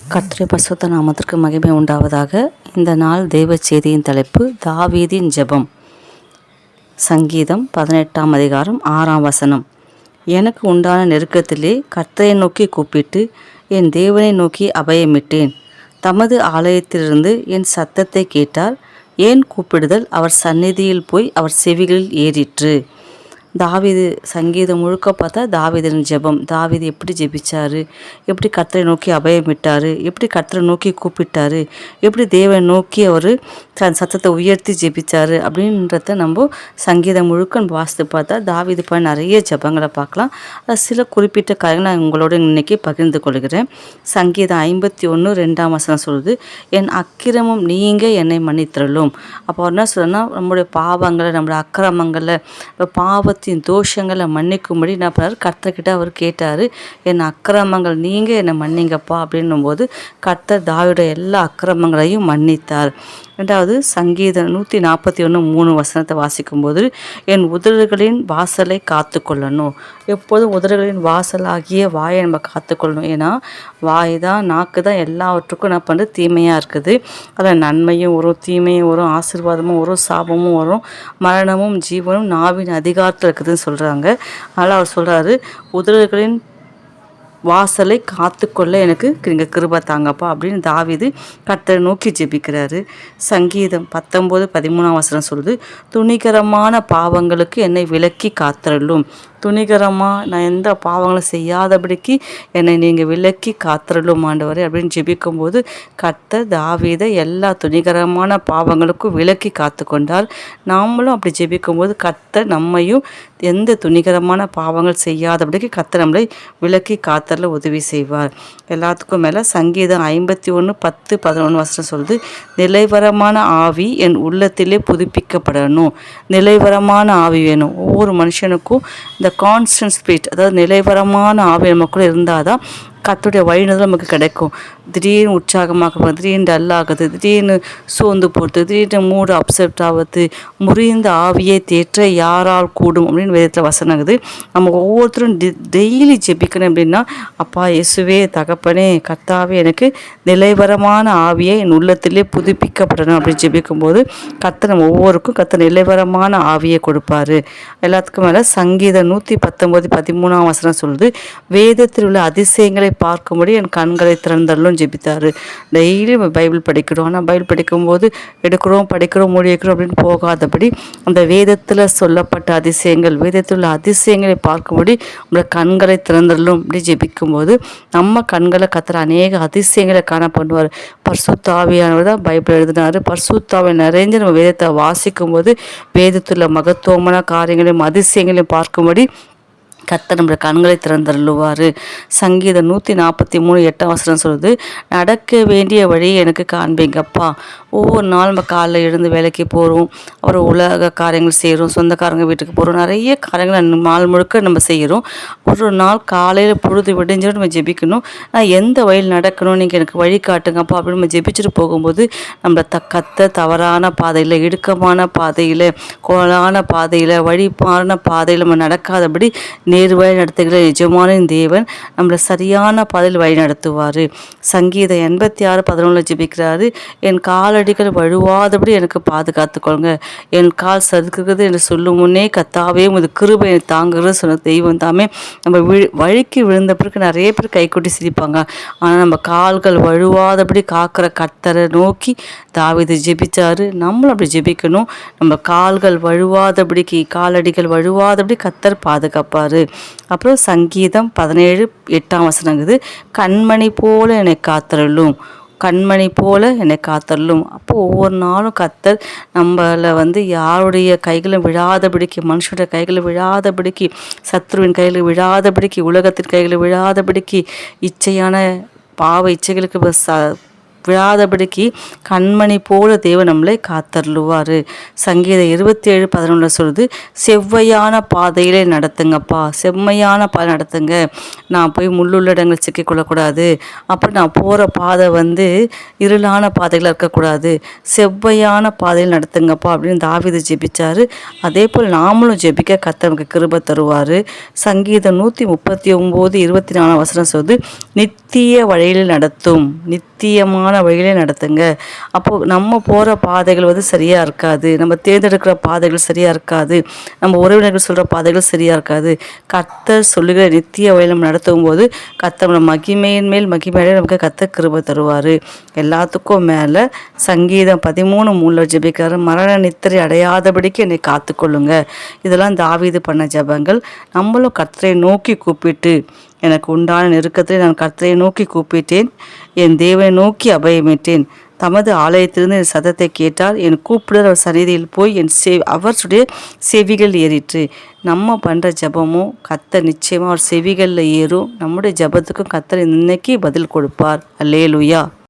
கர்த்தருடைய பசுத்த நாமத்திற்கு மகிமை உண்டாவதாக. இந்த நாள் தெய்வ செய்தியின் தலைப்பு தாவீதின் ஜெபம். சங்கீதம் பதினெட்டாம் அதிகாரம் ஆறாம் வசனம். எனக்கு உண்டான நெருக்கத்திலே கர்த்தரை நோக்கி கூப்பிட்டு என் தேவனை நோக்கி அபயமிட்டேன். தமது ஆலயத்திலிருந்து என் சத்தத்தை கேட்டார் ஏன் கூப்பிடுதல்? அவர் சந்நிதியில் போய் அவர் செவிகளில் ஏறிற்று. தாவிது சங்கீதம் முழுக்க பார்த்தா தாவீதின் ஜெபம். தாவீது எப்படி ஜெபிச்சாரு? எப்படி கத்தரை நோக்கி அபயமிட்டார்? எப்படி கத்தரை நோக்கி கூப்பிட்டாரு? எப்படி தேவனை நோக்கி அவர் தன் சத்தத்தை உயர்த்தி ஜெபிச்சாரு? அப்படின்றத நம்ம சங்கீதம் முழுக்க வாசித்து பார்த்தா தாவீது பண்ண நிறைய ஜெபங்களை பார்க்கலாம். அது சில குறிப்பிட்ட காரியங்கள் நான் உங்களோட இன்னைக்கு பகிர்ந்து கொள்கிறேன். சங்கீதம் ஐம்பத்தி ஒன்று ரெண்டாம் வசனம் சொல்லுது என் அக்கிரமம் நீங்க என்னை மன்னித்தரலும் அப்போ என்ன சொல்லணும்னா நம்மளுடைய பாவங்களை நம்மளுடைய அக்கிரமங்களை பாவத்தின் தோஷங்களை மன்னிக்கும்படி என்ன பண்ணார் கர்த்தர்கிட்ட அவர் கேட்டார் என் அக்கிரமங்கள் நீங்கள் என்னை மன்னிங்கப்பா அப்படின்னும் போது கர்த்தர் தாவியோட எல்லா அக்கிரமங்களையும் மன்னித்தார். ரெண்டாவது சங்கீதம் நூற்றி நாற்பத்தி ஒன்று மூணு வசனத்தை வாசிக்கும்போது என் உதடுகளின் வாசலை காத்து கொள்ளணும் எப்போதும் உதடுகளின் வாசலாகிய வாயை நம்ம காத்துக்கொள்ளணும். ஏன்னா வாய் தான் நாக்கு தான் எல்லாவற்றுக்கும் என்ன பண்ணுறது தீமையாக இருக்குது. அதில் நன்மையும் வரும் தீமையும் வரும் ஆசீர்வாதமும் வரும் சாபமும் வரும் மரணமும் ஜீவனும் நாவின் அதிகாரத்தில் இருக்குதுன்னு சொல்கிறாங்க அதனால் அவர் சொல்கிறாரு உதடுகளின் வாசலை காத்துக்கொள்ள எனக்கு நீங்கள் கிருப தாங்கப்பா அப்படின்னு தாவீது கர்த்தரை நோக்கி ஜெபிக்கிறாரு. சங்கீதம் பத்தொம்போது பதிமூணாம் வசனம் சொல்லுது துணிகரமான பாவங்களுக்கு என்னை விலக்கி காத்தரலும் துணிகரமாக நான் எந்த பாவங்களும் செய்யாதபடிக்கு என்னை நீங்கள் விலக்கி காத்திரலும் ஆண்டவரே அப்படின்னு ஜெபிக்கும்போது கத்த தாவீதை எல்லா துணிகரமான பாவங்களுக்கும் விலக்கி காத்து கொண்டால் நாமளும் அப்படி ஜெபிக்கும்போது கத்த நம்மையும் எந்த துணிகரமான பாவங்கள் செய்யாதபடிக்கு கத்த நம்மளை விலக்கி காத்தரில் உதவி செய்வார். எல்லாத்துக்கும் மேலே சங்கீதம் ஐம்பத்தி ஒன்று பத்து பதினொன்று வருஷம் சொல்லுது நிலைவரமான ஆவி என் உள்ளத்திலே புதுப்பிக்கப்படணும். நிலைவரமான ஆவி வேணும். ஒவ்வொரு மனுஷனுக்கும் இந்த கான்ஸ்டன்ட் ஸ்பீட் அதாவது நிலைவரமான ஆவி நமக்குள்ளே இருந்தால் தான் கத்துடைய வழிநடல் நமக்கு கிடைக்கும். திடீர்னு உற்சாகமாக திடீர்னு டல் ஆகுது திடீர்னு சோர்ந்து போகிறது திடீர்னு மூடு அப்செட் ஆகுது முறிந்த ஆவியை தேற்ற யாரால் கூடும் அப்படின்னு வேதத்தில் வசனாகுது நம்ம ஒவ்வொருத்தரும் டெய்லி ஜெபிக்கணும் அப்படின்னா அப்பா இயேசுவே தகப்பனே கர்த்தாவே எனக்கு நிலைவரமான ஆவியை என் உள்ளத்திலே புதுப்பிக்கப்படணும் அப்படின்னு ஜெபிக்கும்போது கர்த்தர் நம்ம ஒவ்வொருக்கும் கர்த்தர் நிலைவரமான ஆவியை கொடுப்பாரு. எல்லாத்துக்கும் மேலே சங்கீதம் நூற்றி பத்தொம்போது பதிமூணாம் வசனம் சொல்லுது வேதத்தில் உள்ள அதிசயங்களை பார்க்கும்படி என் கண்களை திறந்தள்ளும் ஜெபித்தார். டெய்லி பைபிள் படிக்கிறோம். ஆனால் பைபிள் படிக்கும்போது எடுக்கிறோம் படிக்கிறோம் மொழி வைக்கிறோம் அப்படின்னு போகாதபடி அந்த வேதத்தில் சொல்லப்பட்ட அதிசயங்கள் வேதத்தில் உள்ள அதிசயங்களை பார்க்கும்படி நம்மளோட கண்களை திறந்தள்ளும் அப்படி ஜெபிக்கும்போது நம்ம கண்களை கத்துற அநேக அதிசயங்களை காண பண்ணுவார். பர்சுத்தாவியானவர் தான் பைபிள் எழுதினார். பர்சுத்தாவை நிறைஞ்சு நம்ம வேதத்தை வாசிக்கும்போது வேதத்தில் மகத்துவமான காரியங்களையும் அதிசயங்களையும் பார்க்கும்படி கர்த்தர் நம்முடைய கண்களை திறந்தருள்வார். சங்கீதம் நூற்றி நாற்பத்தி மூணு எட்டாம் வசனம் சொல்லுது நடக்க வேண்டிய வழியை எனக்கு காண்பீங்கப்பா. ஒவ்வொரு நாள் நம்ம காலைல எழுந்து வேலைக்கு போகிறோம் அப்புறம் உலக காரியங்கள் செய்கிறோம் சொந்தக்காரங்க வீட்டுக்கு போகிறோம் நிறைய காரியங்கள் நாள் முழுக்க நம்ம செய்கிறோம் ஒரு நாள் காலையில் பொழுது விடிஞ்சிடும் நம்ம ஜெபிக்கணும். நான் எந்த வழியில் நடக்கணும்? நீங்கள் எனக்கு வழி காட்டுங்கப்பா அப்படின்னு நம்ம ஜெபிச்சுட்டு போகும்போது நம்மளை த கத்த தவறான பாதையில் இடுக்கமான பாதையில் கோலான பாதையில் வழி மாறின பாதையில் நம்ம நடக்காதபடி நேர் வழி நடத்துகிற நிஜமான தேவன் நம்மளை சரியான பாதையில் வழி நடத்துவார் சங்கீதம் எண்பத்தி ஆறு பதினொன்றில் ஜெபிக்கிறாரு. என் காலடிகள் வழுவாதபடி எனக்கு பாதுகாத்துக்கொள்ளுங்க. என் கால் சதுக்குகிறது என்று சொல்லும் முன்னே கத்தாவே உமது கிருபை என்னை தாங்குகிறது சொன்ன தெய்வம் தாமே. நம்ம விழு வழுக்கி விழுந்த பிறகு நிறைய பேர் கைகொட்டி சிரிப்பாங்க. ஆனால் நம்ம கால்கள் வழுவாதபடி காக்கிற கத்தரை நோக்கி தாவீது ஜெபிச்சாரு. நம்மளும் அப்படி ஜெபிக்கணும். நம்ம கால்கள் வழுவாதபடிக்கு காலடிகள் வழுவாதபடி கத்தர் பாதுகாப்பார். அப்புறம் சங்கீதம் பதினேழு எட்டாம் வசனங்குது கண்மணி போல என்னை காத்தருளும். கண்மணி போல என்னை காத்தள்ளும் அப்போ ஒவ்வொரு நாளும் கத்தர் நம்மளை வந்து யாருடைய கைகளும் விழாதபடிக்கு மனுஷனுடைய விழாத விழாதபடிக்கு சத்ருவின் கையில் விழாதபடிக்கு உலகத்தின் கையில் விழாதபடிக்கு இச்சையான பாவ இச்சைகளுக்கு ச விழாதபடிக்கு கண்மணி போல தேவன் நம்மளை காத்தருளுவார். சங்கீதம் இருபத்தி ஏழு பதினொன்றில் சொல்லுது செவ்வையான பாதையிலே நடத்துங்கப்பா செம்மையான பாதை நடத்துங்க. நான் போய் முள்ளுள்ள இடங்கள் சிக்கிக்கொள்ளக்கூடாது அப்புறம் நான் போகிற பாதை வந்து இருளான பாதையில் இருக்கக்கூடாது. செவ்வையான பாதையில் நடத்துங்கப்பா அப்படின்னு தாவிது ஜெபிச்சார். அதே போல் நாமளும் ஜெபிக்க கர்த்தர் கிருபை தருவார். சங்கீதம் நூற்றி முப்பத்தி ஒம்பது இருபத்தி நாலாம் வசனம் சொல்லுது நித்திய வழியில் நடத்தும் நித்தியமான வழியிலே நடத்துங்க. அப்போது நம்ம போகிற பாதைகள் வந்து சரியாக இருக்காது. நம்ம தேர்ந்தெடுக்கிற பாதைகள் சரியாக இருக்காது. நம்ம உறவினர்கள் சொல்கிற பாதைகள் சரியாக இருக்காது. கத்தர் சொல்லுகிற நித்திய வழியில் நம்ம நடத்தும் போது கர்த்தர் மகிமையின் மேல் மகிமையிலே நமக்கு கத்த கிருபை தருவார். எல்லாத்துக்கும் மேலே சங்கீதம் பதிமூணு மூணில் ஜெபிக்கிறாரு. மரண நித்திரை அடையாதபடிக்கு என்னை காத்துக்கொள்ளுங்க. இதெல்லாம் தாவீது பண்ண ஜெபங்கள். நம்மளும் கத்தரை நோக்கி கூப்பிட்டு எனக்கு உண்டான நெருக்கத்தை நான் கர்த்தரை நோக்கி கூப்பிட்டேன். என் தேவனை நோக்கி அபயமிட்டேன். தமது ஆலயத்திலிருந்து என் சதத்தை கேட்டால் என் கூப்பிடுற அவர் சந்நிதியில் போய் என் செ அவருடைய செவிகள் ஏறிற்று. நம்ம பண்ணுற ஜபமும் கத்தர் நிச்சயமாக அவர் செவிகளில் ஏறும். நம்முடைய ஜெபத்துக்கும் கத்தர் இன்னைக்கு பதில் கொடுப்பார். அல்லேலுயா.